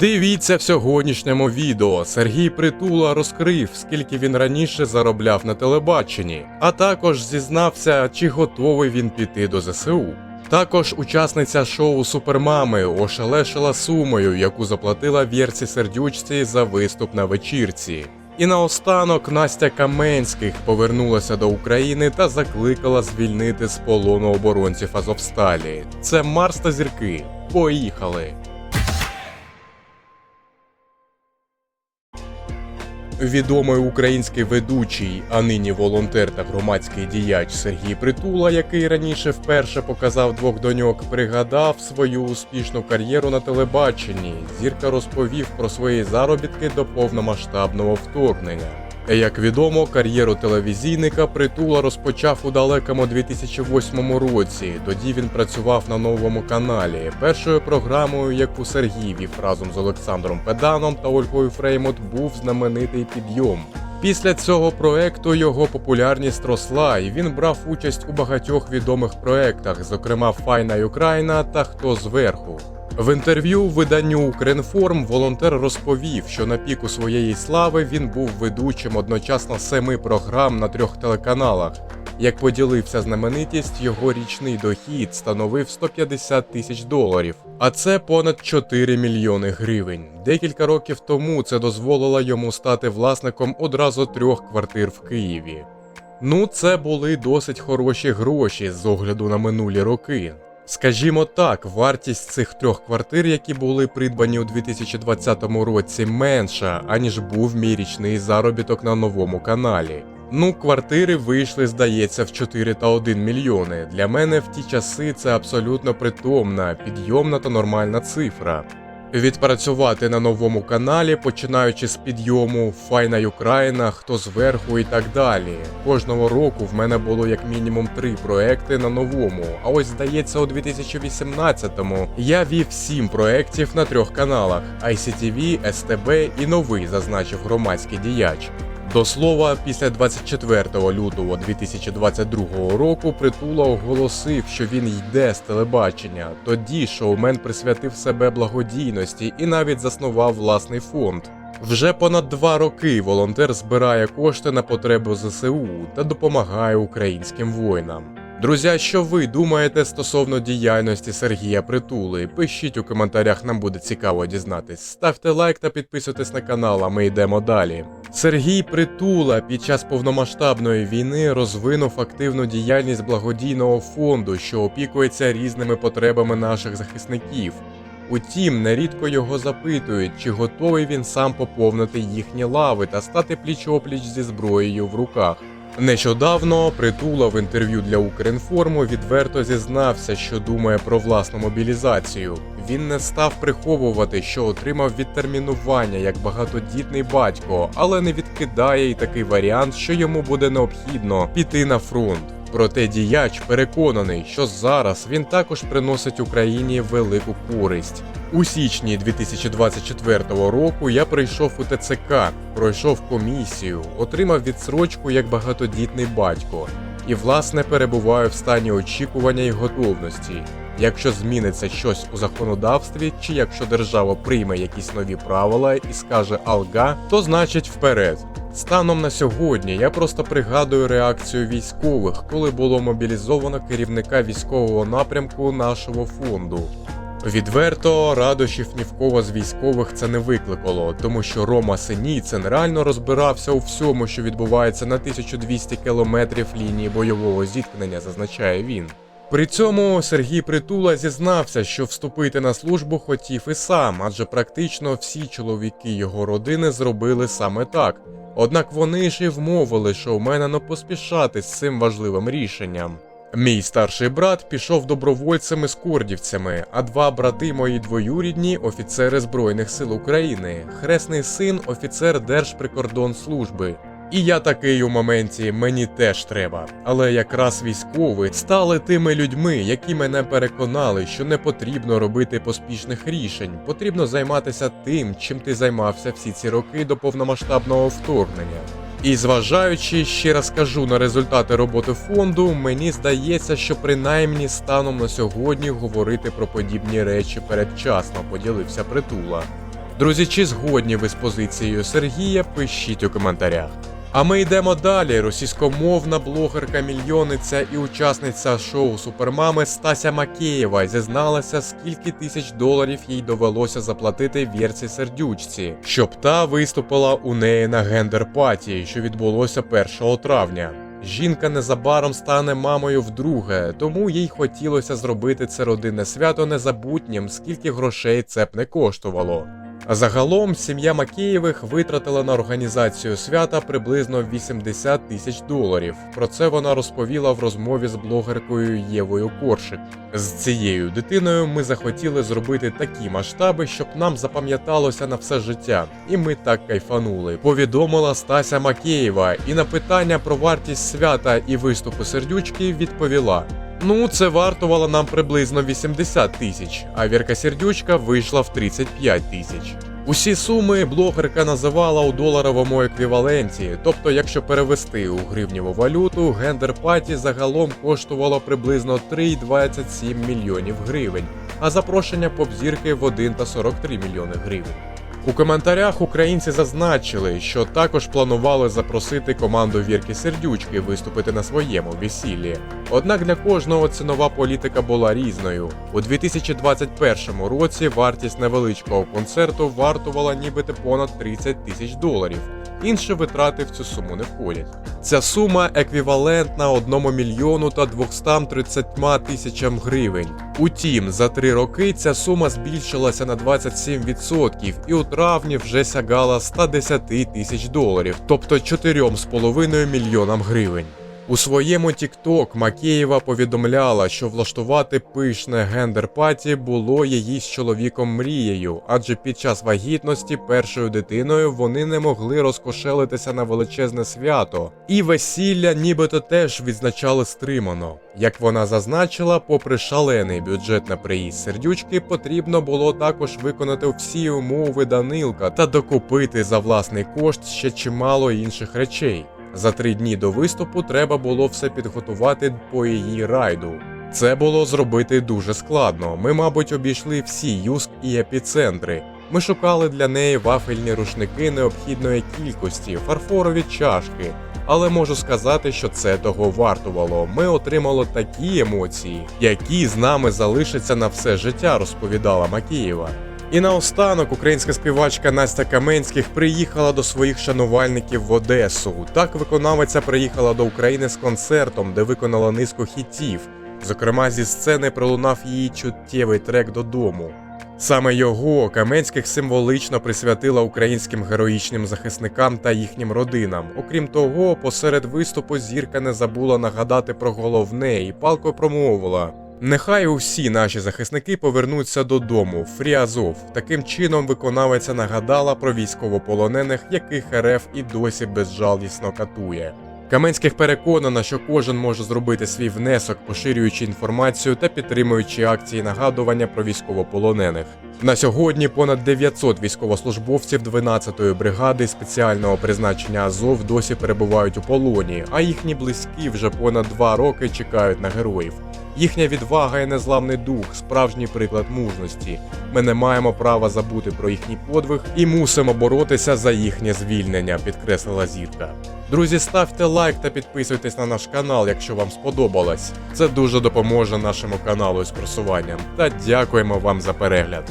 Дивіться в сьогоднішньому відео. Сергій Притула розкрив, скільки він раніше заробляв на телебаченні, а також зізнався, чи готовий він піти до ЗСУ. Також учасниця шоу Супермами ошелешила сумою, яку заплатила Вірці Сердючці за виступ на вечірці. І наостанок Настя Каменських повернулася до України та закликала звільнити з полону оборонців Азовсталі. Це Марс та зірки. Поїхали! Відомий український ведучий, а нині волонтер та громадський діяч Сергій Притула, який раніше вперше показав двох доньок, пригадав свою успішну кар'єру на телебаченні. Зірка розповів про свої заробітки до повномасштабного вторгнення. Як відомо, кар'єру телевізійника Притула розпочав у далекому 2008 році. Тоді він працював на новому каналі. Першою програмою, яку Сергій вів разом з Олександром Педаном та Ольгою Фреймут, був знаменитий підйом. Після цього проекту його популярність росла, і він брав участь у багатьох відомих проектах, зокрема Файна Україна та Хто зверху. В інтерв'ю виданню Укрінформ волонтер розповів, що на піку своєї слави він був ведучим одночасно семи програм на трьох телеканалах. Як поділився знаменитість, його річний дохід становив 150 тисяч доларів, а це понад 4 мільйони гривень. Декілька років тому це дозволило йому стати власником одразу трьох квартир в Києві. Ну, це були досить хороші гроші з огляду на минулі роки. Скажімо так, вартість цих трьох квартир, які були придбані у 2020 році, менша, аніж був мій річний заробіток на новому каналі. Ну, квартири вийшли, здається, в 4 та 1 мільйони. Для мене в ті часи це абсолютно притомна, підйомна та нормальна цифра. Відпрацювати на новому каналі, починаючи з підйому Файна Україна, хто зверху і так далі. Кожного року в мене було як мінімум три проекти на новому. А ось здається, у 2018-му я вів сім проєктів на трьох каналах: ICTV, СТБ і новий, зазначив громадський діяч. До слова, після 24 лютого 2022 року Притула оголосив, що він йде з телебачення. Тоді шоумен присвятив себе благодійності і навіть заснував власний фонд. Вже понад два роки волонтер збирає кошти на потреби ЗСУ та допомагає українським воїнам. Друзі, що ви думаєте стосовно діяльності Сергія Притули? Пишіть у коментарях, нам буде цікаво дізнатись. Ставте лайк та підписуйтесь на канал, а ми йдемо далі. Сергій Притула під час повномасштабної війни розвинув активну діяльність благодійного фонду, що опікується різними потребами наших захисників. Утім, нерідко його запитують, чи готовий він сам поповнити їхні лави та стати пліч-опліч зі зброєю в руках. Нещодавно притула в інтерв'ю для Укрінформу відверто зізнався, що думає про власну мобілізацію. Він не став приховувати, що отримав відтермінування як багатодітний батько, але не відкидає й такий варіант, що йому буде необхідно піти на фронт. Проте діяч переконаний, що зараз він також приносить Україні велику користь. У січні 2024 року я прийшов у ТЦК, пройшов комісію, отримав відсрочку як багатодітний батько і, власне, перебуваю в стані очікування і готовності. Якщо зміниться щось у законодавстві, чи якщо держава прийме якісь нові правила і скаже алга, то значить вперед. Станом на сьогодні я просто пригадую реакцію військових, коли було мобілізовано керівника військового напрямку нашого фонду. Відверто радощів ні в кого з військових це не викликало, тому що Рома Синіцин реально розбирався у всьому, що відбувається на 1200 кілометрів лінії бойового зіткнення, зазначає він. При цьому Сергій Притула зізнався, що вступити на службу хотів і сам, адже практично всі чоловіки його родини зробили саме так. Однак вони ж і вмовили, що в мене не поспішати з цим важливим рішенням. Мій старший брат пішов добровольцями з кордівцями, а два брати мої двоюрідні офіцери Збройних сил України, хресний син офіцер Держприкордонслужби. І я такий у моменті мені теж треба. Але якраз військові стали тими людьми, які мене переконали, що не потрібно робити поспішних рішень, потрібно займатися тим, чим ти займався всі ці роки до повномасштабного вторгнення. І зважаючи, ще раз кажу на результати роботи фонду, мені здається, що принаймні станом на сьогодні говорити про подібні речі передчасно поділився притула. Друзі, чи згодні ви з позицією Сергія? Пишіть у коментарях. А ми йдемо далі. Російськомовна блогерка мільйониця і учасниця шоу Супермами Стася Макеєва зізналася, скільки тисяч доларів їй довелося заплатити Вірці Сердючці, щоб та виступила у неї на гендер-паті, що відбулося 1 травня. Жінка незабаром стане мамою вдруге, тому їй хотілося зробити це родинне свято незабутнім, скільки грошей це б не коштувало. Загалом сім'я Макеєвих витратила на організацію свята приблизно 80 тисяч доларів. Про це вона розповіла в розмові з блогеркою Євою Коршик. З цією дитиною ми захотіли зробити такі масштаби, щоб нам запам'яталося на все життя. І ми так кайфанули. Повідомила Стася Макеєва, і на питання про вартість свята і виступу сердючки відповіла. Ну, це вартувало нам приблизно 80 тисяч, а Вірка Сердючка вийшла в 35 тисяч. Усі суми блогерка називала у доларовому еквіваленті, тобто, якщо перевести у гривніву валюту, гендер паті загалом коштувало приблизно 3,27 мільйонів гривень, а запрошення поп-зірки в 1,43 мільйони гривень. У коментарях українці зазначили, що також планували запросити команду Вірки Сердючки виступити на своєму весіллі. Однак для кожного цінова політика була різною. У 2021 році вартість невеличкого концерту вартувала нібито понад 30 тисяч доларів. Інші витрати в цю суму не входять. Ця сума еквівалентна 1 мільйону та 230 тисячам гривень. Утім, за три роки ця сума збільшилася на 27% і у травні вже сягала 110 тисяч доларів, тобто 4,5 мільйонам гривень. У своєму TikTok Макеєва повідомляла, що влаштувати пишне гендер-паті було її з чоловіком мрією, адже під час вагітності першою дитиною вони не могли розкошелитися на величезне свято, і весілля нібито теж відзначали стримано. Як вона зазначила, попри шалений бюджет на приїзд сердючки, потрібно було також виконати всі умови Данилка та докупити за власний кошт ще чимало інших речей. За три дні до виступу треба було все підготувати по її райду. Це було зробити дуже складно. Ми, мабуть, обійшли всі юск і епіцентри. Ми шукали для неї вафельні рушники необхідної кількості, фарфорові чашки. Але можу сказати, що це того вартувало. Ми отримали такі емоції, які з нами залишаться на все життя, розповідала Макієва. І наостанок українська співачка Настя Каменських приїхала до своїх шанувальників в Одесу. Так виконавиця приїхала до України з концертом, де виконала низку хітів. Зокрема, зі сцени пролунав її чуттєвий трек додому. Саме його Каменських символично присвятила українським героїчним захисникам та їхнім родинам. Окрім того, посеред виступу зірка не забула нагадати про головне і палко промовила. Нехай усі наші захисники повернуться додому. Фрі Азов. Таким чином виконавиця нагадала про військовополонених, яких РФ і досі безжалісно катує. Каменських переконана, що кожен може зробити свій внесок, поширюючи інформацію та підтримуючи акції нагадування про військовополонених. На сьогодні понад 900 військовослужбовців 12-ї бригади спеціального призначення Азов досі перебувають у полоні, а їхні близькі вже понад два роки чекають на героїв. Їхня відвага і незламний дух справжній приклад мужності. Ми не маємо права забути про їхній подвиг і мусимо боротися за їхнє звільнення, підкреслила зірка. Друзі, ставте лайк та підписуйтесь на наш канал, якщо вам сподобалось. Це дуже допоможе нашому каналу з просуванням. Та дякуємо вам за перегляд.